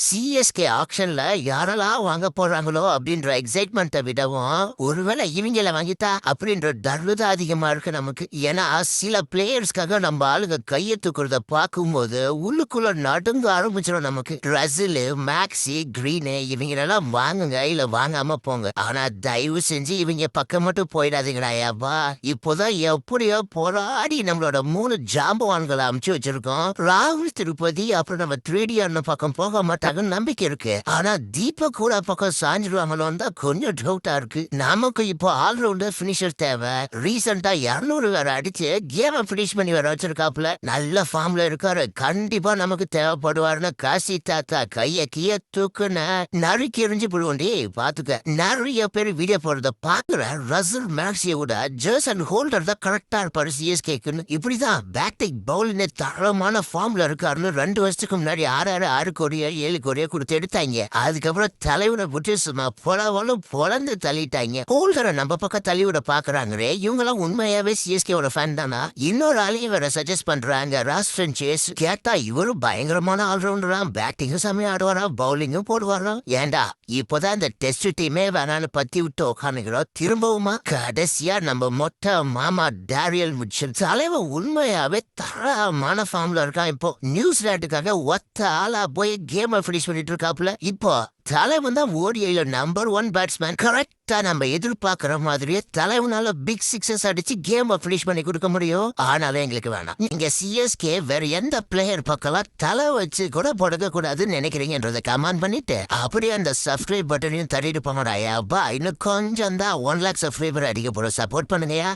CSK ஆக்ஷன்ல யாரெல்லாம் வாங்க போறாங்களோ அப்படின்ற எக்ஸைட்மெண்ட்டை விடவும் ஒருவேளை இவங்கள வாங்கிட்டா அப்படின்ற தர்வத அதிகமா இருக்கு நமக்கு. ஏன்னா சில பிளேயர்ஸ்க்காக நம்ம ஆளுங்க கையை தூக்குறத பார்க்கும்போது உள்ளுக்குள்ள நடுங்க ஆரம்பிச்சிடும் நமக்கு. ரசில் மேக்ஸி கிரீனு இவங்களெல்லாம் வாங்குங்க இல்ல வாங்காம போங்க. ஆனா தயவு செஞ்சு இவங்க பக்கம் மட்டும் போயிடாதீங்களா ஐயாப்பா இப்போதான் எப்படியோ போராடி நம்மளோட மூணு ஜாம்பவான்களை அமுச்சு வச்சிருக்கோம். ராகுல் திருப்பதி அப்புறம் நம்ம த்ரீடி அண்ணன் பக்கம் போக மாட்டாங்கன்னு நம்பிக்கை இருக்கு. ஆனா தீபக் கூட பக்கம் சாஞ்சிருவாங்களோன்னு தான் கொஞ்சம் டவுட்டா இருக்கு. நமக்கு இப்போ ஆல்ரவுண்டர் பினிஷர் தேவை. ரீசெண்டா இருநூறு வேற அடிச்சு கேம பினிஷ் பண்ணி வர வச்சிருக்காப்புல. நல்ல ஃபார்ம்ல இருக்காரு. கண்டிப்பா நமக்கு தேவைப்படுவாருன்னு காசி தாத்தா கைய கீய தூக்குன நறுக்கி எரிஞ்சு போடுவோண்டி பாத்துக்க. நிறைய பேர் வீடியோ போடுறத பாக்குற ரசல் மேக்ஸிய விட ஜேசன் ஹோல்டர் தான் கரெக்டா இருப்பாரு சிஎஸ்கேக்குன்னு இப்படிதான் பேட்டிங் பவுலின் தரமான ஃபார்ம்ல இருக்காருன்னு ரெண்டு வருஷத்துக்கு முன்னாடி ஆறு ஆறு ஆறு கோடியா ஏழு கோடியா கொடுத்து எடுத்தாங்க. அதுக்கப்புறம் தலைவனை விட்டு சும்மா பொலவலும் பொலந்து தள்ளிட்டாங்க. ஹோல்டரை நம்ம பக்கம் தள்ளி விட பாக்குறாங்களே இவங்கெல்லாம் உண்மையாவே சிஎஸ்கேவோட ஃபேன் தானா? இன்னொரு ஆளையும் வேற சஜஸ்ட் பண்றாங்க ராஸ்டன் சேஸ் கேட்டா இவரும் பயங்கரமான ஆல்ரவுண்டரா பேட்டிங்கும் செம்மையா ஆடுவாரா பவுலிங்கும் போடுவாரா? ஏண்டா இப்போதான் இந்த டெஸ்ட் டீமே வேணான்னு பத்தி விட்டு உட்காந்துக்கிறோம் திரும்பவுமா கடைசியா நம்ம மொட்டை மாமா டேரியல் மிச்சல் தலைவன் உண்மையாவே தரமான ஃபார்ம்ல இருக்கான் இப்போ. நியூசிலாண்டுக்காக ஒத்த ஆளா போய் கேமை ஃபினிஷ் பண்ணிட்டு இருக்காப்புல இப்போ தலைவன் தான் ஓடிஐல நம்பர் ஒன் பேட்ஸ்மேன் கரெக்டா நம்ம எதிர்பார்க்கிற மாதிரியே தலைவனால பிக் சிக்ஸஸ் அடிச்சு கேம் ஃபினிஷ் பண்ணி கொடுக்க முடியும். ஆனாலும் எங்களுக்கு வேணாம். நீங்க சிஎஸ்கே வேற எந்த பிளேயர் பக்கம்லாம் தலை வச்சு கூட புடக்க கூடாதுன்னு நினைக்கிறீங்கன்றதை கமெண்ட் பண்ணிட்டு அப்படியே அந்த சப்ஸ்கிரைப் பட்டனையும் தட்டிட்டு போங்கடா. அப்பா இன்னும் கொஞ்சம் தான் ஒன் லேக் சப்ஸ்கிரைபர் அடிக்க போறோம் சப்போர்ட் பண்ணுங்கயா